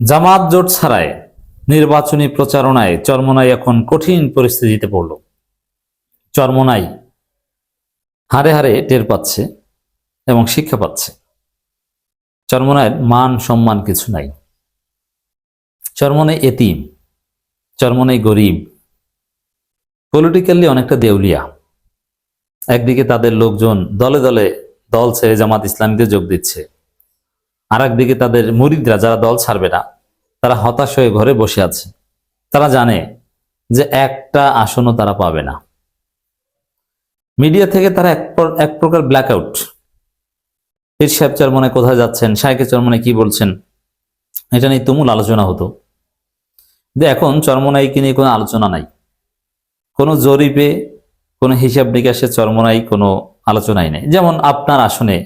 জামাত জোট ছাড়াই নির্বাচনী প্রচারণায় চরমনাই এখন কঠিন পরিস্থিতিতে পড়ল। চরমনাই হারে হারে টের পাচ্ছে এবং শিক্ষা পাচ্ছে। চরমনায়ের মান সম্মান কিছু নাই। চরমনাই এতিম, চরমনাই গরিব। পলিটিক্যালি অনেকটা দেউলিয়া। একদিকে তাদের লোকজন দলে দলে দল ছেড়ে জামাত ইসলামীতে যোগ দিচ্ছে। আর একদিকে তাদের মুরিদরা যারা দল ছাড়বে না, তারা হতাশ হয়ে ঘরে বসে আছে। তারা জানে যে একটা আসনও তারা পাবে না। মিডিয়া থেকে তারা এক প্রকার ব্ল্যাক আউট পীর সাহেব চরমনে কোথায় যাচ্ছেন শাহেকে চরমনে কি বলছেন, এটা নিয়ে তুমুল আলোচনা হতো। কিন্তু এখন চরমনাইকে নিয়ে কোনো আলোচনা নাই। কোনো জরিপে, কোনো হিসাব নিকাশে চরমনাই কোনো আলোচনাই নেই। যেমন আপনার আসনে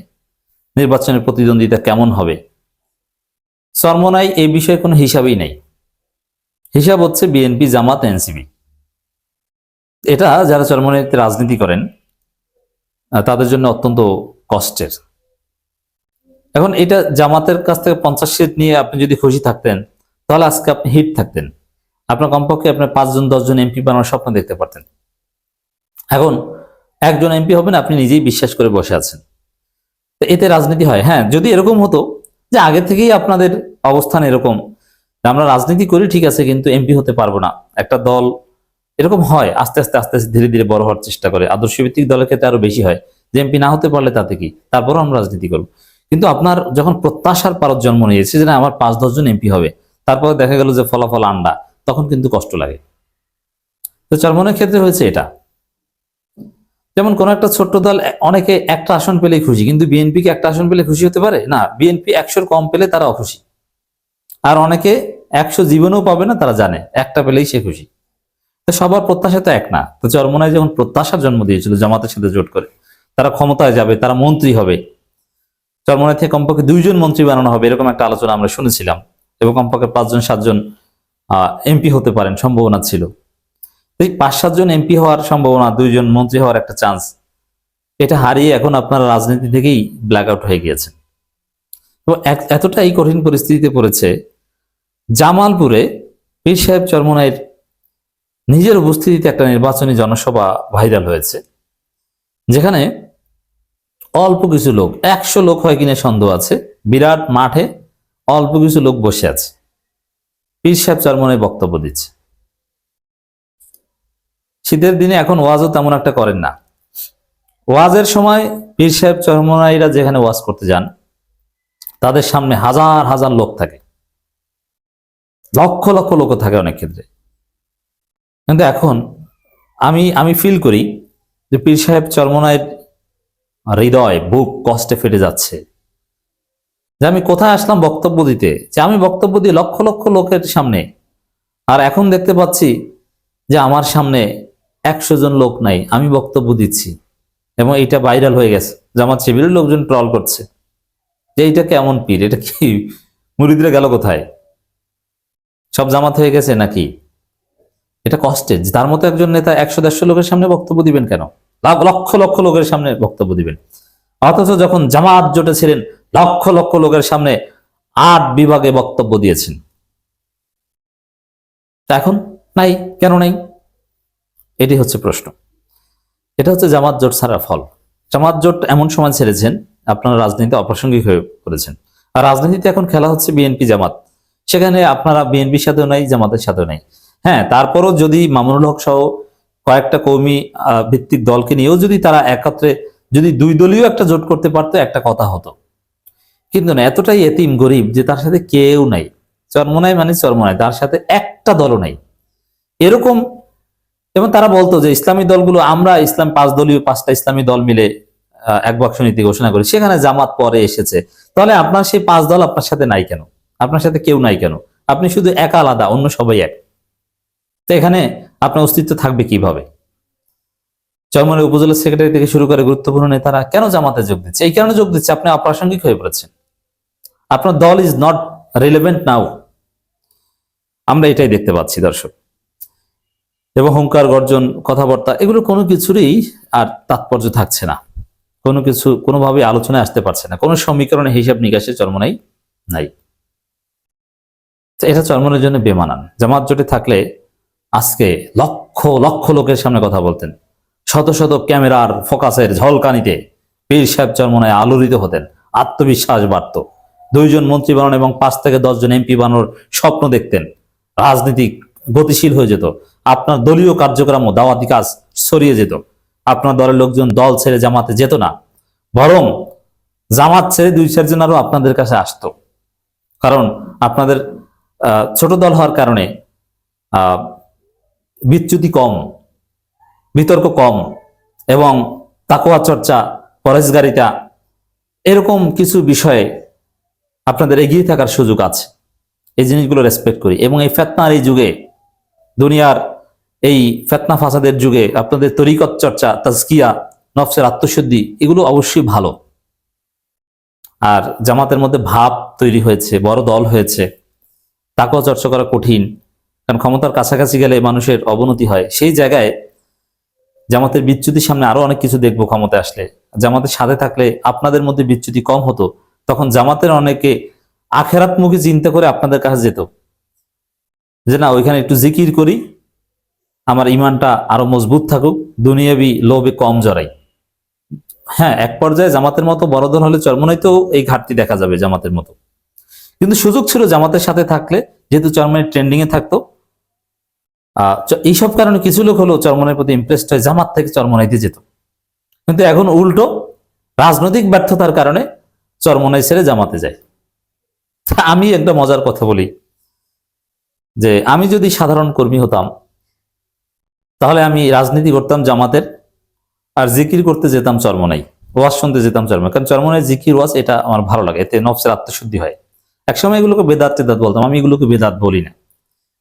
নির্বাচনের প্রতিদ্বন্দ্বিতা কেমন হবে? চরমনাই এই বিষয়ে কোনো হিসাবই নেই। হিসাব হচ্ছে বিএনপি, জামাত এনসিবি এটা যারা চরমনাইতে রাজনীতি করেন তাদের জন্য অত্যন্ত কষ্টের। এখন এটা জামাতের কাছ থেকে পঞ্চাশ সিট নিয়ে আপনি যদি খুশি থাকতেন, তাহলে আজকে আপনি হিট থাকতেন। আপনার কমপক্ষে আপনার পাঁচজন, দশজন এমপি বানানোর স্বপ্ন দেখতে পারতেন। এখন একজন এমপি হবেন, আপনি নিজেই বিশ্বাস করে বসে আছেন। তো এতে রাজনীতি হয়। হ্যাঁ যদি এরকম হতো যে আগে থেকেই আপনাদের অবস্থান এরকম আমরা রাজনীতি করি, ঠিক আছে, কিন্তু এমপি হতে পারব না। একটা দল এরকম হয়, আস্তে আস্তে আস্তে আস্তে, ধীরে ধীরে বড় হওয়ার চেষ্টা করে। আদর্শ ভিত্তিক দলের ক্ষেত্রে আরও বেশি হয়। যে এমপি না হতে পারলে তাতে কি? তারপরও আমরা রাজনীতি করব। কিন্তু আপনার যখন প্রত্যাশার পারত জন্ম নিয়েছে যে না, আমার পাঁচ দশজন এমপি হবে, তারপরে দেখা গেল যে ফলাফল আন্ডা, তখন কিন্তু কষ্ট লাগে। তো চরমনের ক্ষেত্রে হয়েছে এটা। যেমন কোন একটা ছোট্ট দল অনেকে একটা আসন পেলেই খুশি, কিন্তু বিএনপি কি একটা আসন পেলে খুশি হতে পারে? না বিএনপি একশোর কম পেলে তারা অখুশি আর অনেকে একশো জীবনেও পাবে না, তারা জানে, একটা পেলেই সে খুশি। সবার প্রত্যাশা তো এক না। তো চরমনায় যখন প্রত্যাশার জন্ম দিয়েছিল, জামাতের সাথে জোট করে, তারা ক্ষমতায় যাবে, তারা মন্ত্রী হবে। চরমনায় থেকে কমপক্ষে দুইজন মন্ত্রী বানানো হবে, এরকম একটা আলোচনা আমরা শুনেছিলাম। এবং কমপক্ষে পাঁচজন, সাতজন এমপি হতে পারেন, সম্ভাবনা ছিল। পাঁচ সাতজন এমপি হওয়ার সম্ভাবনা, দুইজন মন্ত্রী হওয়ার একটা চান্স এটা হারিয়ে এখন আপনারা রাজনীতি থেকেই ব্ল্যাক আউট হয়ে গিয়েছেন এতটাই কঠিন পরিস্থিতিতে পড়েছে, জামালপুরে পীর সাহেব চরমনাইয়ের নিজের উপস্থিতিতে একটা নির্বাচনী জনসভা ভাইরাল হয়েছে, যেখানে অল্প কিছু লোক, একশো লোক হয় কিনা সন্দেহ আছে, বিরাট মাঠে অল্প কিছু লোক বসে আছে। পীর সাহেব চরমনাই বক্তব্য দিচ্ছে। শীতের দিনে এখন ওয়াজও তেমন একটা করেন না। ওয়াজের সময় পীর সাহেব চরমনাইরা যেখানে ওয়াজ করতে যান, তাদের সামনে হাজার হাজার লোক থাকে। লক্ষ লক্ষ লোক থাকে অনেক ক্ষেত্রে। কিন্তু এখন আমি আমি ফিল করি যে পীর সাহেব চরমনাইয়ের হৃদয়, বুক কষ্টে ফেটে যাচ্ছে। যে আমি কোথায় আসলাম বক্তব্য দিতে? যে আমি বক্তব্য দিই লক্ষ লক্ষ লোকের সামনে, আর এখন দেখতে পাচ্ছি যে আমার সামনে একশো জন লোক নাই, আমি বক্তব্য দিচ্ছি। এবং এটা ভাইরাল হয়ে গেছে। জামাত শিবিরের লোকজন ট্রল করছে। যে এইটা কেমন পীর, এটা কি মুরিদরা গেল কোথায়? সব জামাত হয়ে গেছে নাকি? এটা কষ্টের। তার মতো একজন নেতা একশো দেড়শো লোকের সামনে বক্তব্য দিবেন কেন? লক্ষ লক্ষ লোকের সামনে বক্তব্য দিবেন। অথচ যখন জামাত জোটে ছিলেন লক্ষ লক্ষ লোকের সামনে আট বিভাগে বক্তব্য দিয়েছেন। এখন নাই, কেন নাই? এটি হচ্ছে প্রশ্ন। এটা হচ্ছে জামাত জোট ছাড়া ফল। জামাত জোট এমন সময় ছেড়েছেন আপনারা রাজনীতিতে অপ্রাসঙ্গিক হয়ে পড়েছেন। আর রাজনীতিতে এখন খেলা হচ্ছে বিএনপি জামাত। সেখানে আপনারা বিএনপির সাথেও নাই জামাতের সাথেও নাই। হ্যাঁ তারপরও যদি মামুনুল হক সহ কয়েকটা আহ, ভিত্তিক দলকে নিয়েও যদি তারা একত্রে যদি দুই দলীয় একটা জোট করতে পারতো একটা কথা হতো। কিন্তু না এতটাই এতিম গরিব যে তার সাথে কেউ নাই। চরমনাই মানে চরমনাই তার সাথে একটা দলও নাই। এরকম এবং তারা বলতো যে ইসলামী দলগুলো, আমরা ইসলাম, পাঁচ দলীয় পাঁচটা ইসলামী দল মিলে এক বাক্স নীতি ঘোষণা করি। সেখানে জামাত পরে এসেছে। তাহলে আপনার সেই পাঁচ দল আপনার সাথে নাই কেন? আপনার সাথে কেউ নাই কেন? আপনি শুধু একা আলাদা, অন্য সবাই এক। তো এখানে আপনার অস্তিত্ব থাকবে কীভাবে? চরমনের উপজেলা সেক্রেটারি থেকে শুরু করে গুরুত্বপূর্ণ নেতারা কেন জামাতে যোগ দিচ্ছে? এই কারণে যোগ দিচ্ছে, আপনি অপ্রাসঙ্গিক হয়ে পড়েছেন। আপনার দল ইজ নট রিলেভেন্ট নাও আমরা এটাই দেখতে পাচ্ছি, দর্শক। এবং হুঙ্কার, গর্জন, কথাবার্তা এগুলো কোনো কিছুরই আর তাৎপর্য থাকছে না। কোনো কিছু কোনোভাবে আলোচনায় আসতে পারছে না। কোনো সমীকরণে হিসাব নিকাশে চরমনাই নাই এটা চরমনের জন্য বেমানান। জামাত জোটে থাকলে আজকে লক্ষ লক্ষ লোকের সামনে কথা বলতেন। শত শত ক্যামেরার ফোকাসের ঝলকানিতে পীর সাহেব চরমনায় আলোড়িত হতেন। আত্মবিশ্বাস বাড়ত। দুইজন মন্ত্রী বানানো এবং পাঁচ থেকে দশজন এমপি বানানোর স্বপ্ন দেখতেন। রাজনীতি গতিশীল হয়ে যেত। আপনার দলীয় কার্যক্রম ও দাওয়াতি কাজ ছড়িয়ে যেত। আপনার দলের লোকজন দল ছেড়ে জামাতে যেত না, বরং জামাত ছেড়ে দুই চারজন আরও আপনাদের কাছে আসতো। কারণ আপনাদের ছোট দল হওয়ার কারণে বিচ্যুতি কম, বিতর্ক কম এবং তাকোয়া চর্চা পরেশগারিতা এরকম কিছু বিষয়ে আপনাদের এগিয়ে থাকার সুযোগ আছে। এই জিনিসগুলো রেসপেক্ট করি এবং এই ফেতনার এই যুগে দুনিয়ার এই ফেতনা ফাসাদের যুগে আপনাদের তরিকত চর্চা, তাজকিয়া, নফসের আত্মশুদ্ধি, এগুলো অবশ্যই ভালো। আর জামাতের মধ্যে ভাব তৈরি হয়েছে, বড় দল হয়েছে। তাকেও চর্চা করা কঠিন, কারণ ক্ষমতার কাছাকাছি গেলে মানুষের অবনতি হয়। সেই জায়গায় জামাতের বিচ্যুতির সামনে আরও অনেক কিছু দেখব ক্ষমতা আসলে। জামাতের সাথে থাকলে আপনাদের মধ্যে বিচ্যুতি কম হতো, তখন জামাতের অনেকে আখেরাতমুখী চিন্তা করে আপনাদের কাছে যেত। যে না, ওইখানে একটু জিকির করি আমার ইমানটা আরও মজবুত থাকুক, দুনিয়াবি লোভে কম জড়াই। হ্যাঁ এক পর্যায়ে জামাতের মতো বড় দল হলে চরমনাইতেও এই ঘাটতি দেখা যাবে জামাতের মতো। কিন্তু সুযোগ ছিল জামাতের সাথে থাকলে, যেহেতু চরমনাই ট্রেন্ডিং এ থাকতো এইসব কারণে কিছু লোক হলেও চরমনের প্রতি ইমপ্রেসড হয়ে, জামাত থেকে চরমনাইতে যেত। কিন্তু এখন উল্টো, রাজনৈতিক ব্যর্থতার কারণে চরমনাই ছেড়ে জামাতে যায়। আমি একটা মজার কথা বলি, যে আমি যদি সাধারণ কর্মী হতাম তাহলে আমি রাজনীতি করতাম জামাতের আর জিকির করতে যেতাম চরমনাই, ওয়াজ শুনতে যেতাম চরমনাই। কারণ চরমনাই জিকির, ওয়াজ এটা আমার ভালো লাগে, এতে নফসের আত্মশুদ্ধি হয়। একসময় এগুলোকে বেদাত টেদাত বলতাম, আমি এগুলোকে বেদাত বলি না।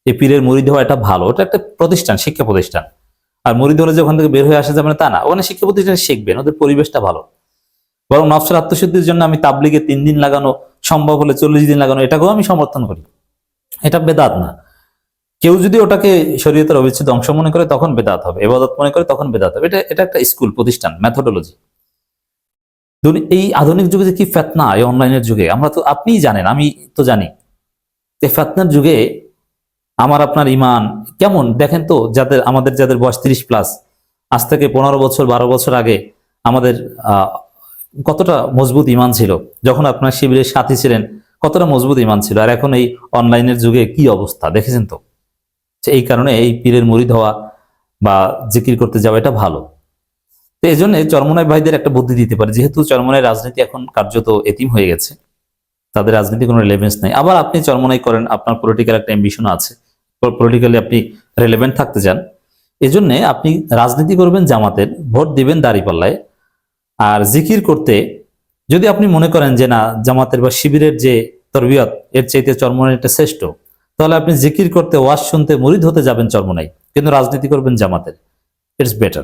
এই পীরের মুড়ি হওয়া এটা ভালো এটা একটা প্রতিষ্ঠান, শিক্ষা প্রতিষ্ঠান। আর মুড়ি হলে যে ওখান থেকে বের হয়ে আসা যাবে না, তা না। ওখানে শিক্ষা প্রতিষ্ঠানে শিখবেন, ওদের পরিবেশটা ভালো। বরং নফসের আত্মশুদ্ধির জন্য আমি তাবলিগে তিন দিন লাগানো সম্ভব হলে চল্লিশ দিন লাগানো, এটাকেও আমি সমর্থন করি। এটা বেদাত না। কেউ যদি ওটাকে শরীয়তের অবিচ্ছেদ অংশ মনে করে, তখন বেদাত হবে। এবাদত মনে করে, তখন বেদাত হবে। এটা এটা একটা স্কুল, প্রতিষ্ঠান ম্যাথোডোলজি এই আধুনিক যুগে যে কি ফেতনা, এই অনলাইনের যুগে, আমরা তো আপনিই জানেন, আমি তো জানি। এই ফেতনার যুগে আমার, আপনার ইমান কেমন? দেখেন তো, যাদের, আমাদের যাদের বয়স তিরিশ প্লাস আজ থেকে পনেরো বছর, বারো বছর আগে আমাদের কতটা মজবুত ইমান ছিল। যখন আপনার শিবিরের সাথী ছিলেন, কতটা মজবুত ইমান ছিল। আর এখন এই অনলাইনের যুগে কি অবস্থা, দেখেছেন তো? এই কারণে এই পীরের মরিদ হওয়া বা জিকির করতে যাওয়া এটা ভালো। তো এই জন্য চরমনায় ভাইদের একটা বুদ্ধি দিতে পারে। যেহেতু চরমনায় রাজনীতি এখন কার্যত এতিম হয়ে গেছে, তাদের রাজনীতি কোনো রিলেভেন্স নেই। আবার আপনি চরমনাই করেন, আপনার পলিটিক্যাল একটা অ্যাম্বিশন আছে পলিটিক্যালি আপনি রেলেভেন্ট থাকতে চান। এজন্যে আপনি রাজনীতি করবেন জামাতের, ভোট দিবেন দাঁড়িপাল্লায়, আর জিকির করতে যদি আপনি মনে করেন যে না, জামাতের বা শিবিরের যে তরবিয়ত, এর চাইতে চরমনাই এটা শ্রেষ্ঠ তাহলে আপনি জিকির করতে ওয়াশ শুনতে, মরিদ হতে যাবেন চরমনাই। কিন্তু রাজনীতি করবেন জামাতের। It's better